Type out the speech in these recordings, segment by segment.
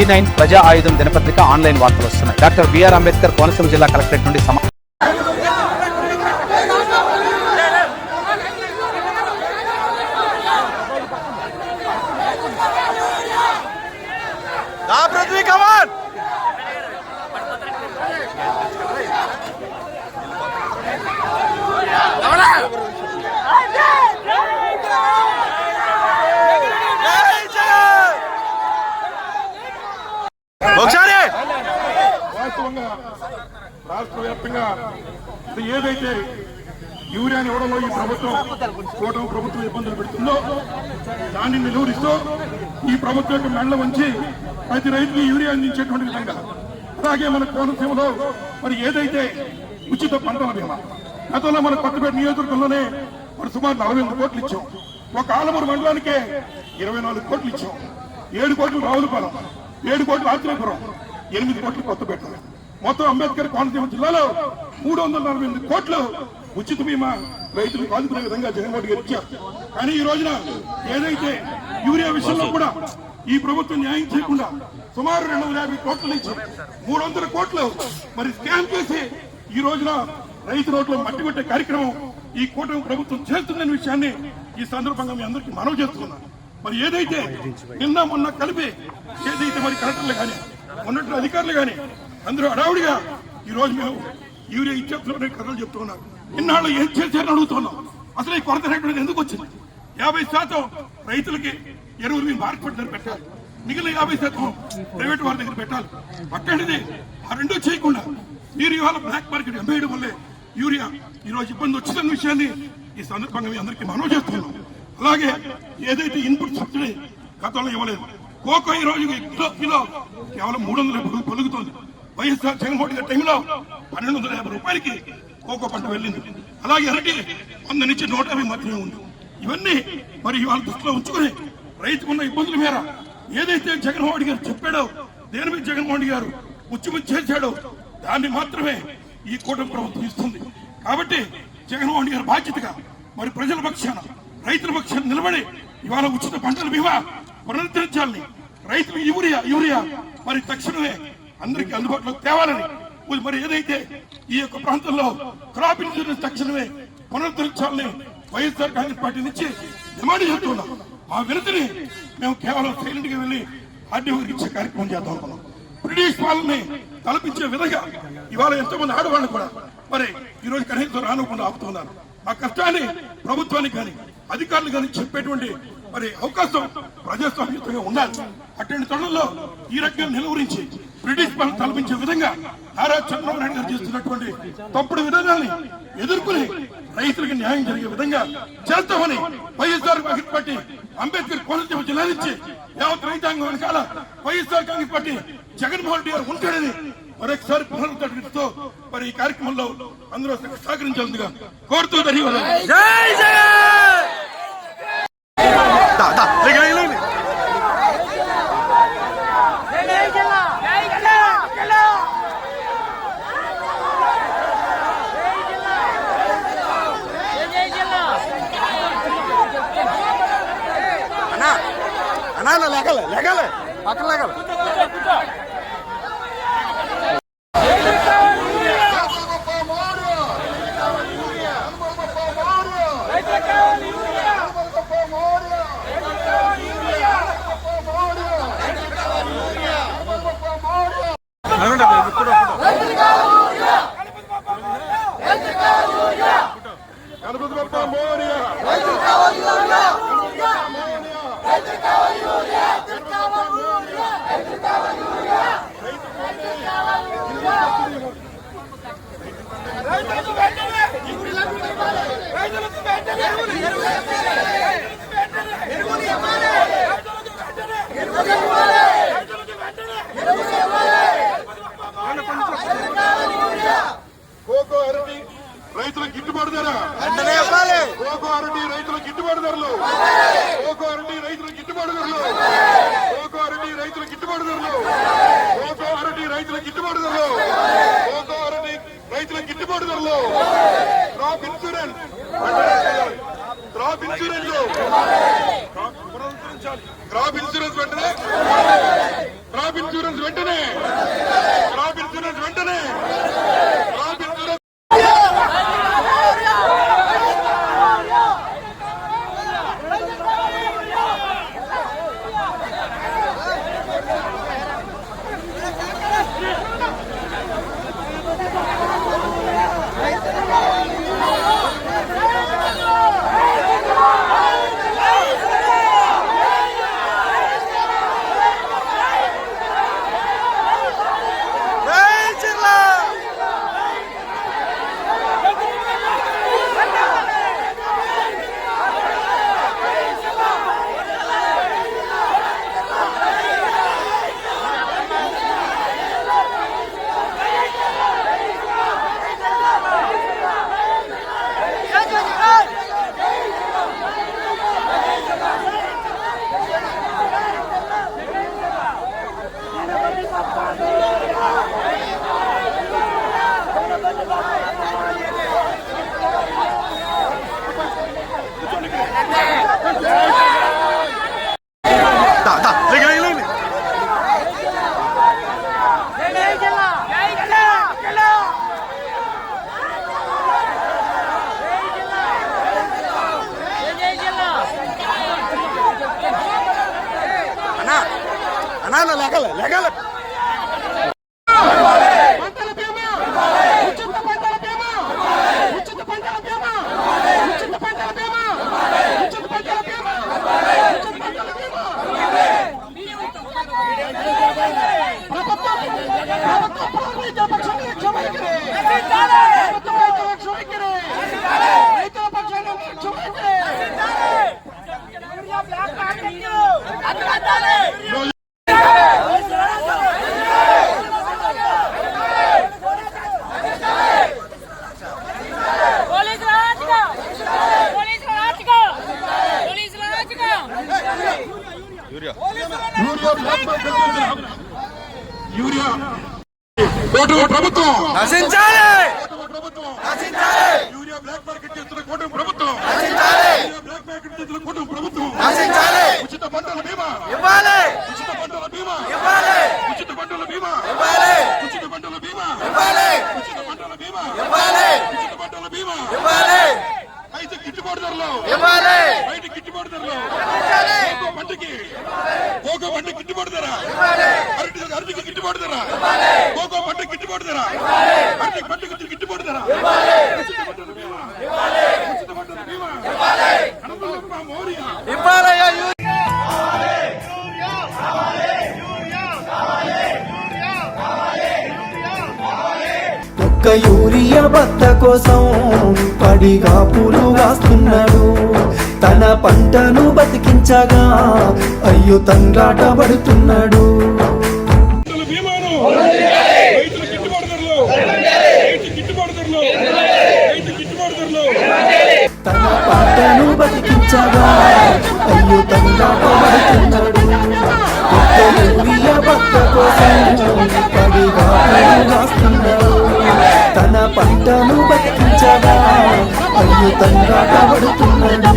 V nine ప్రజా ఆయుధం దినపత్రిక ఆన్లైన్ వార్తలు వస్తున్నాయి. డాక్టర్ బిఆర్ అంబేద్కర్ కోనసీమ జిల్లా కలెక్టరేట్ నుండి సమా దా రాష్ట్ర వ్యాప్తంగా ఏదైతే యూరియాని ఇవ్వడంలో ఈ ప్రభుత్వం కూటమి ప్రభుత్వం ఇబ్బందులు పెడుతుందో దాన్ని నిలువరిస్తూ ఈ ప్రభుత్వం యొక్క మెళ్ళ వంచి ప్రతి రైతుకి యూరియా అందించేటువంటి విధంగా. అలాగే మన కోనసీమలో మరి ఏదైతే ఉచిత పంటల బీమా గతంలో మన కొత్తపేట నియోజకవర్గంలోనే మరి సుమారు నలభై ఎనిమిది కోట్లు ఇచ్చాం. ఒక ఆలమూరు మండలానికే ఇరవై నాలుగు కోట్లు ఇచ్చాం. ఏడు కోట్లు రావులపాలెం ఏడు కోట్లు ఆత్రేపురం ఎనిమిది కోట్లు కొత్తపేట. మొత్తం అంబేద్కర్ కోనసీమ జిల్లాలో మూడు వందల నలభై ఎనిమిది కోట్లు ఉచిత బీమా రైతులకు ఆదుకునే విధంగా జగన్మోహన్ గారు ఇచ్చారు. కానీ ఈ రోజున ఏదైతే యూరియా విషయంలో కూడా ఈ ప్రభుత్వం న్యాయం చేయకుండా సుమారు రెండు వందల యాభై కోట్ల నుంచి మూడు వందల కోట్లు మరి స్కామ్ చేసి ఈ రోజున రైతు రోడ్లు మట్టి కొట్టే కార్యక్రమం ఈ కూటమి ప్రభుత్వం చేస్తుందనే విషయాన్ని ఈ సందర్భంగా మీ అందరికీ మనవి చేస్తున్నాను. మరి ఏదైతే నిన్న మొన్న కలిపి ఏదైతే మరి కలెక్టర్లు కానీ ఉన్నట్టు అధికారులు కానీ అందరూ హడావుడిగా ఈ రోజు మేము యూరియా ఇచ్చేస్తున్నారని కథలు చెప్తున్నారు. ఇన్నాళ్ళు ఏం చేశారని అడుగుతున్నాం. అసలు ఈ కొరత రేటు ఎందుకు వచ్చింది? యాభై శాతం రైతులకి ఎరువులు మీ మార్కెట్ దగ్గర పెట్టాలి. మిగిలిన యాభై శాతం ప్రైవేట్ వారి దగ్గర పెట్టాలి. అక్కడిది ఆ రెండూ చేయకుండా మీరు ఇవాళ బ్లాక్ మార్కెట్ అమ్మేయడం వల్లే యూరియా ఈ రోజు ఇబ్బంది వచ్చిందన్న విషయాన్ని ఈ సందర్భంగా మీ అందరికీ మనవి చేస్తున్నాం. అలాగే ఏదైతే ఇన్పుట్ సబ్సిడీ గతంలో ఇవ్వలేదు. కోకో ఈ రోజు కిలో కిలో కేవలం మూడు వందల పలుకుతుంది వైఎస్ఆర్ జగన్మోహన్ గారి టైంలో పన్నెండు వందల యాభై రూపాయలకి కోకో పంట వెళ్ళింది. అలాగే అరటి వంద నుంచి నూట యాభై మాత్రమే ఉంది. ఇవన్నీ మరి ఇవాళ దృష్టిలో ఉంచుకుని రైతుకున్న ఇబ్బందుల మేర ఏదైతే జగన్మోహన్ గారు చెప్పాడో దేని మీద జగన్మోహన్ గారు ఉచ్చిముచ్చి చేశాడో దాన్ని మాత్రమే ఈ కూటమి ప్రభుత్వం ఇస్తుంది. కాబట్టి జగన్మోహన్ గారి బాధ్యతగా మరి ప్రజల పక్షాన రైతుల పక్షాన నిలబడి ఇవాళ ఉచిత పంటల బీమా పునరుద్ధరించాలని రైతులు యూరియా యూరియా మరి తక్షణమే అందరికీ అందుబాటులో తేవాలని. మరి ఏదైతే ఈ యొక్క ప్రాంతంలో క్రాప్ ఇన్సూరెన్స్ తక్షణమే పునరుద్ధరించాలని వైఎస్ఆర్ కాంగ్రెస్ పార్టీ నుంచి డిమాండ్ చేస్తున్నాం. ఆ వినతిని మేము కేవలం సైలెంట్గా వెళ్ళి ఆర్డీఓ ఇచ్చే కార్యక్రమం చేద్దాం అనుకున్నాం. బ్రిటిష్ వాళ్ళని తలపించే విధంగా ఇవాళ ఎంతో మంది ఆడవాళ్ళు కూడా మరి ఈ రోజు కనీసం రానుకుండా ఆపుతున్నారు. ఆ కష్టాన్ని ప్రభుత్వానికి కానీ అధికారులు కానీ చెప్పేటువంటి మరి అవకాశం ప్రజాస్వామ్యంగా ఉండాలి. అటువంటి తరుణంలో ఈ రకంగా నిలువరించి బ్రిటిష్ పాలన తలపించే విధంగా నారా చంద్రబాబు నాయుడు గారు చేస్తున్నటువంటి తప్పుడు విధానాన్ని ఎదుర్కొని రైతులకు న్యాయం జరిగే విధంగా చేస్తామని YSR Congress party Ambedkar Konaseema జిల్లా నుంచి యావత్ రైతాంగం వెనకాల YSR Congress party Jaganmohan Reddy గారు ఉంటాడని మరొకసారి పునరుద్ధరణతో మరి ఈ కార్యక్రమంలో అందరూ సహకరించాల్సిందిగా కోరుతూ ధన్యవాదాలు. లెగలే లెగలే. పక్కన లెగలే గణపతి బప్ప మోరియా కోకో అరటి రైతులకు గిట్టుబాటు ధర కోకో అరటి రైతులకు గిట్టుబాటు ధరలు. కోకో అరటి రైతులకు గిట్టుబాటు ధరలు కోకో అరటి రైతులకు గిట్టుబాటు ధరలు కోకో అరటి రైతులకు గిట్టుబాటు ధరలు కోకో అరటి రైతులకు గిట్టుబాటు ధరలు crop insurance crop insurance crop insurance వెంటనే క్రాప్ ఇన్సూరెన్స్ వెంటనే క్రాప్ ఇన్సూరెన్స్ వెంటనే క్రాప్ ఇన్సూరెన్స్ దా దా లేక లేక లేక అన్నా అన్నా లేకల లేకల పంటల బీమా ఉచిత పంటల బీమా ఉచిత పంటల బీమా ఉచిత పంటల బీమా ఉచిత పంటల బీమా ఉచిత పంటల బీమా ప్రభుత్వం ప్రభుత్వం రైతుల పక్షాన లక్ష్య వైఖరి ప్రభుత్వం రైతుల లక్ష్య వైఖరి రైతుల పక్షాన లక్ష్య వైఖరి ఈరోజు పోలీసు రాజుగా పోలీసు రాజుగా పోలీసు రాజుగా యూరియా కూటమి ప్రభుత్వం. నశించాలి! యూరియా బ్లాక్ మార్కెట్ చేస్తున్న కూటమి ప్రభుత్వం. యూరియా బ్లాక్ మార్కెట్ చేస్తున్న కూటమి ప్రభుత్వం. ఉచిత పంటల బీమా. ఇవ్వాలి! ఉచిత పంటల బీమా. ఇవ్వాలి! ఉచిత పంటల బీమా. ఇవ్వాలి! ఉచిత పంటల బీమా. ఇవ్వాలి! ఉచిత పంటల బీమా. ఇవ్వాలి! ఉచిత పంటల బీమా. ఇవ్వాలి! అయితే గిట్టుబాటు ధరలో. ఇవ్వాలి బయట గిట్టుబాటు ధరలో కోకో పంటకి కోకో పంట గిట్టుబాటు ధర అరటి అరటికి గిట్టుబాటు ధర కోకో పంట గిట్టుబాటు ధర అరటి పంటకి గిట్టుబాటు ధర ఉచిత పంటల బీమా ఉచిత ఇవ్వాలయ్యా ఒక్క యూరియా బత్త కోసం పడిగా పూలు కాస్తున్నాడు తన పంటను బతికించగా అయ్యో తండ్రాట పడుతున్నాడు. కోసం తన పంటను బతికించగా అయ్యో కబడుతున్నాడు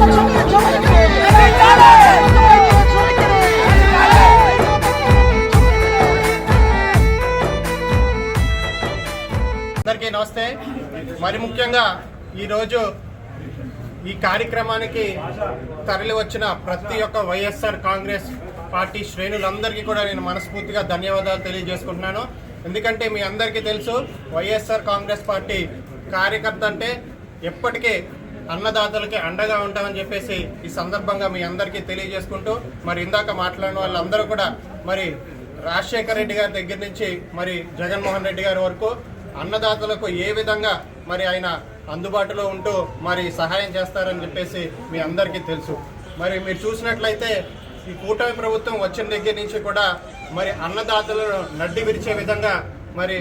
అందరికీ నమస్తే. మరి ముఖ్యంగా ఈరోజు ఈ కార్యక్రమానికి తరలి వచ్చిన ప్రతి ఒక్క వైఎస్ఆర్ కాంగ్రెస్ పార్టీ శ్రేణులందరికీ కూడా నేను మనస్ఫూర్తిగా ధన్యవాదాలు తెలియజేసుకుంటున్నాను. ఎందుకంటే మీ అందరికీ తెలుసు వైఎస్ఆర్ కాంగ్రెస్ పార్టీ కార్యకర్త అంటే ఎప్పటికీ అన్నదాతలకి అండగా ఉంటామని చెప్పేసి ఈ సందర్భంగా మీ అందరికీ తెలియజేసుకుంటూ మరి ఇందాక మాట్లాడిన వాళ్ళందరూ కూడా మరి రాజశేఖర రెడ్డి గారి దగ్గర నుంచి మరి జగన్మోహన్ రెడ్డి గారి వరకు అన్నదాతలకు ఏ విధంగా మరి ఆయన అందుబాటులో ఉంటూ మరి సహాయం చేస్తారని చెప్పేసి మీ అందరికీ తెలుసు. మరి మీరు చూసినట్లయితే ఈ కూటమి ప్రభుత్వం వచ్చిన దగ్గర నుంచి కూడా మరి అన్నదాతలను నడ్డి విరిచే విధంగా మరి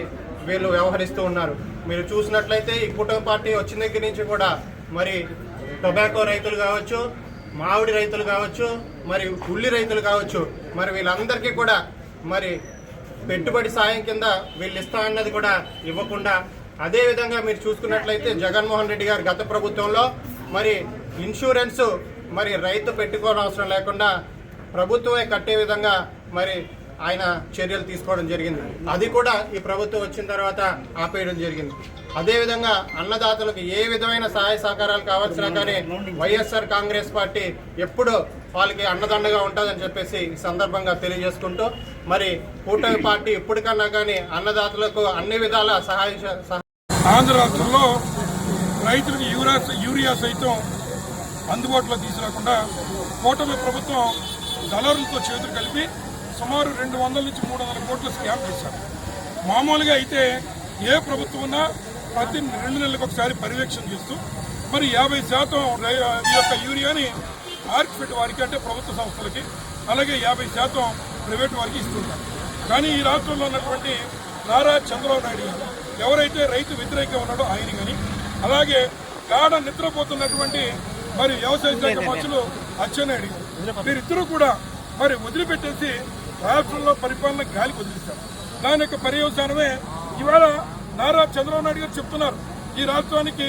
వీళ్ళు వ్యవహరిస్తూ ఉన్నారు. మీరు చూసినట్లయితే ఈ కూటమి పార్టీ వచ్చిన దగ్గర నుంచి కూడా మరి టొబాకో రైతులు కావచ్చు మామిడి రైతులు కావచ్చు మరి ఉల్లి రైతులు కావచ్చు మరి వీళ్ళందరికీ కూడా మరి పెట్టుబడి సాయం కింద వీళ్ళు ఇస్తా అన్నది కూడా ఇవ్వకుండా అదే విధంగా మీరు చూసుకున్నట్లయితే జగన్మోహన్ రెడ్డి గారు గత ప్రభుత్వంలో మరి ఇన్సూరెన్స్ మరి రైతు పెట్టుకోవడం అవసరం లేకుండా ప్రభుత్వమే కట్టే విధంగా మరి ఆయన చర్యలు తీసుకోవడం జరిగింది. అది కూడా ఈ ప్రభుత్వం వచ్చిన తర్వాత ఆపేయడం జరిగింది. అదేవిధంగా అన్నదాతలకు ఏ విధమైన సహాయ సహకారాలు కావాల్సినా కానీ వైఎస్ఆర్ కాంగ్రెస్ పార్టీ ఎప్పుడు వాళ్ళకి అన్నదండగా ఉంటుందని చెప్పేసి ఈ సందర్భంగా తెలియజేసుకుంటూ మరి కూటమి పార్టీ ఇప్పటికన్నా కానీ అన్నదాతలకు అన్ని విధాల సహాయ సహ- ఆంధ్ర రాష్ట్రంలో రైతులకు యూరియా యూరియా సైతం అందుబాటులో తీసుకురాకుండా కూటమి ప్రభుత్వం దళారులతో చేతులు కలిపి సుమారు రెండు వందల నుంచి మూడు వందల కోట్ల స్కామ్ చేశారు. మామూలుగా అయితే ఏ ప్రభుత్వం ఉన్నా ప్రతి రెండు నెలలకు ఒకసారి పర్యవేక్షణ చేస్తూ మరి యాభై శాతం ఈ యొక్క యూరియాని మార్కెట్ వారికి అంటే ప్రభుత్వ సంస్థలకి అలాగే యాభై శాతం ప్రైవేట్ వారికి ఇస్తున్నారు కానీ ఈ రాష్ట్రంలో ఉన్నటువంటి నారా చంద్రబాబు నాయుడు గారు ఎవరైతే రైతు వ్యతిరేకంగా ఉన్నాడో ఆయన కానీ అలాగే గాఢ నిద్రపోతున్నటువంటి మరి వ్యవసాయ శాఖ మంత్రులు అచ్చెన్నాయుడు వీరిద్దరూ కూడా మరి వదిలిపెట్టేసి రాష్ట్రంలో పరిపాలన గాలి వదిలిస్తారు దాని యొక్క పర్యవసానమే ఇవాళ నారా చంద్రబాబు నాయుడు గారు చెప్తున్నారు. ఈ రాష్ట్రానికి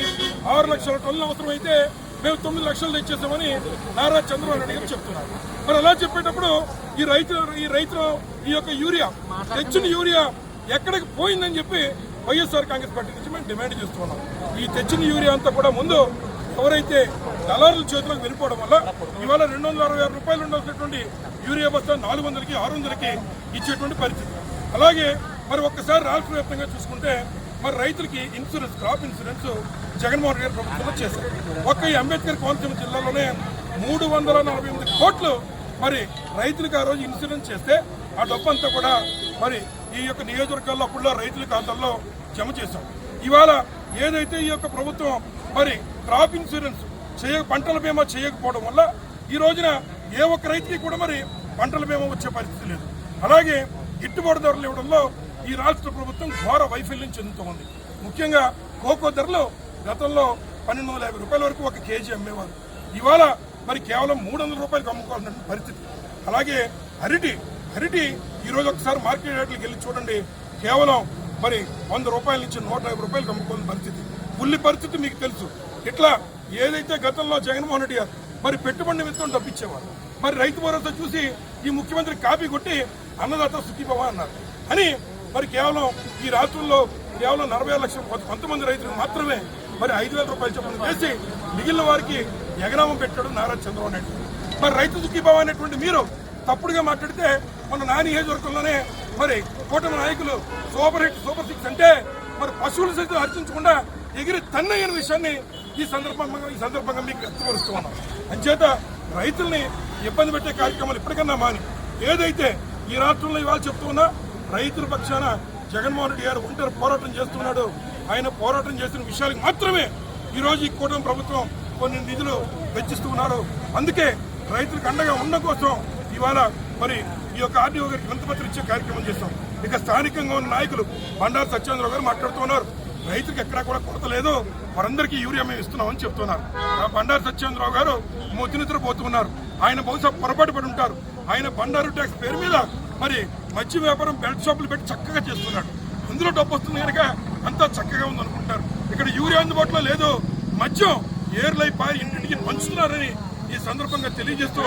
ఆరు లక్షల టన్నులు అవసరమైతే మేము తొమ్మిది లక్షలు తెచ్చేసామని నారా చంద్రబాబు నాయుడు గారు చెప్తున్నారు. మరి అలా చెప్పేటప్పుడు ఈ రైతు ఈ రైతులు ఈ యొక్క యూరియా తెచ్చిన యూరియా ఎక్కడికి పోయిందని చెప్పి వైఎస్ఆర్ కాంగ్రెస్ పార్టీ నుంచి మేము డిమాండ్ చేస్తున్నాం. ఈ తెచ్చిన యూరియా అంతా కూడా ముందు ఎవరైతే దళారుల చేతులకు వెళ్ళిపోవడం వల్ల ఇవాళ రెండు వందల అరవై ఆరు రూపాయలు ఉండాల్సినటువంటి యూరియా బస్తా నాలుగు వందలకి ఆరు వందలకి ఇచ్చేటువంటి పరిస్థితి. అలాగే మరి ఒక్కసారి రాష్ట్ర వ్యాప్తంగా చూసుకుంటే మరి రైతులకి insurance crop insurance Jaganmohan Reddy ప్రభుత్వంలో చేశారు. ఒక్క ఈ అంబేద్కర్ కోనసీమ జిల్లాలోనే మూడు వందల నలభై ఎనిమిది కోట్లు మరి రైతులకు ఆ రోజు ఇన్సూరెన్స్ చేస్తే ఆ డబ్బు అంతా కూడా మరి ఈ యొక్క నియోజకవర్గాల్లో అప్పుడులో రైతుల ఖాతాల్లో జమ చేశాం. ఇవాళ ఏదైతే ఈ యొక్క ప్రభుత్వం మరి క్రాప్ ఇన్సూరెన్స్ చేయ పంటల బీమా చేయకపోవడం వల్ల ఈ రోజున ఏ ఒక్క రైతుకి కూడా మరి పంటల బీమా వచ్చే పరిస్థితి లేదు. అలాగే గిట్టుబాటు ధరలు ఇవ్వడంలో ఈ రాష్ట్ర ప్రభుత్వం ఘోర వైఫల్యం చెందుతోంది. ముఖ్యంగా కోకో ధరలు గతంలో పన్నెండు వందల యాభై రూపాయల వరకు ఒక కేజీ అమ్మేవారు. ఇవాళ మరి కేవలం మూడు వందల రూపాయలకు అమ్ముకోవాల్సిన పరిస్థితి. అలాగే అరటి అరటి ఈరోజు ఒకసారి మార్కెట్ రేట్లకు వెళ్ళి చూడండి. కేవలం మరి వంద రూపాయల నుంచి నూట యాభై రూపాయలకు అమ్ముకోవాల్సిన పరిస్థితి. ఉల్లి పరిస్థితి మీకు తెలుసు. ఇట్లా ఏదైతే గతంలో జగన్మోహన్ రెడ్డి గారు మరి పెట్టుబడి నిమిత్తం డబ్బిచ్చేవారు మరి రైతు భరోసా చూసి ఈ ముఖ్యమంత్రి కాపీ కొట్టి అన్నదాత సుఖీభవ అన్నారు. అని మరి కేవలం ఈ రాష్ట్రంలో కేవలం నలభై లక్షల కొంత- కొంతమంది రైతులకు మాత్రమే మరి ఐదు వేల రూపాయలు చొప్పున చేసి మిగిలిన వారికి ఎగనామం పెట్టాడు నారా చంద్రబాబు నాయుడు. మరి రైతు సుఖీభావ అనేటువంటి మీరు తప్పుడుగా మాట్లాడితే మన నా నియోజకవర్గంలోనే మరి కూటమి నాయకులు సూపర్ హిట్ సూపర్ సిక్స్ అంటే మరి పశువులు సైతం హర్చించకుండా ఎగిరి తన్నయ్యన విషయాన్ని ఈ సందర్భంగా ఈ సందర్భంగా మీకు వ్యక్తపరుస్తూ ఉన్నాం. అంచేత రైతుల్ని ఇబ్బంది పెట్టే కార్యక్రమాలు ఇప్పటికన్నా మాని. ఏదైతే ఈ రాష్ట్రంలో ఇవాళ చెప్తూ ఉన్నా రైతుల పక్షాన జగన్మోహన్ రెడ్డి గారు ఒంటరి పోరాటం చేస్తున్నాడు. ఆయన పోరాటం చేసిన విషయాలకు మాత్రమే ఈ రోజు ఈ కూటమి ప్రభుత్వం కొన్ని నిధులు వెచ్చిస్తూ ఉన్నారు అందుకే రైతులకు అండగా ఉండడం కోసం ఇవాళ మరి ఈ యొక్క ఆర్డీఓ గారికి వింతపత్రం ఇచ్చే కార్యక్రమం చేస్తాం. ఇక స్థానికంగా ఉన్న నాయకులు బండారు సత్యేంద్ర గారు మాట్లాడుతున్నారు రైతులకు ఎక్కడా కూడా కొరత లేదు. వారందరికీ యూరియా మేము ఇస్తున్నామని చెప్తున్నారు. బండారు సత్యేంద్రరావు గారు నిద్ర పోతున్నారు ఆయన బహుశా పొరపాటు పడి ఉంటారు. ఆయన బండారు ట్యాక్స్ పేరు మీద మరి మధ్య వ్యాపారం బెల్ట్ షాపులు పెట్టి చక్కగా చేస్తున్నాడు. అందులో డబ్బు వస్తుంది కనుక అంతా చక్కగా ఉందనుకుంటారు. ఇక్కడ యూరియా అందుబాటులో లేదు. మద్యం ఏర్లై పారి ఇంటింటికి పంచుతున్నారని ఈ సందర్భంగా తెలియజేస్తూ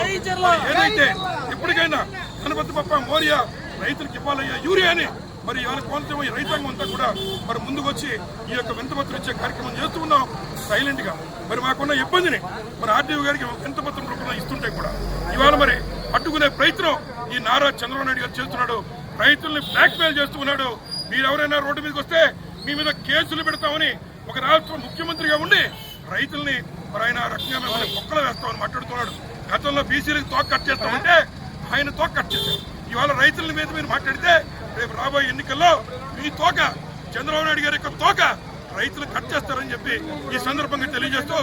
ఏదైతే ఇప్పటికైనా గణపతి బప్ప మోరియా రైతులకు ఇవ్వాలయ్యా యూరియాని మరి ఇవాళ కోనసీమ ఈ రైతాంగం అంతా కూడా మరి ముందుకు వచ్చి ఈ యొక్క వింతపత్రం ఇచ్చే కార్యక్రమం చేస్తూ ఉన్నాం సైలెంట్గా. మరి మాకున్న ఇబ్బందిని మరి ఆర్డీఓ గారికి వింతపత్రం రూపంలో ఇస్తుంటే కూడా ఇవాళ మరి అడ్డుకునే ప్రయత్నం ఈ నారా చంద్రబాబు నాయుడు గారు చేస్తున్నాడు. రైతుల్ని బ్లాక్ మెయిల్ చేస్తూ ఉన్నాడు. మీరు ఎవరైనా రోడ్డు మీదకి వస్తే మీ మీద కేసులు పెడతామని ఒక రాష్ట్ర ముఖ్యమంత్రిగా ఉండి రైతుల్ని మరి ఆయన రకంగా మిమ్మల్ని మొక్కలు వేస్తామని మాట్లాడుతున్నాడు. గతంలో బీసీలకు తోక కట్ చేస్తామంటే ఆయన తోక కట్ చేశారు ఇవాళ రైతుల మీద మీరు మాట్లాడితే రేపు రాబోయే ఎన్నికల్లో మీ తోక చంద్రబాబు నాయుడు గారి యొక్క తోక రైతులు కట్ చేస్తారని చెప్పి ఈ సందర్భంగా తెలియజేస్తూ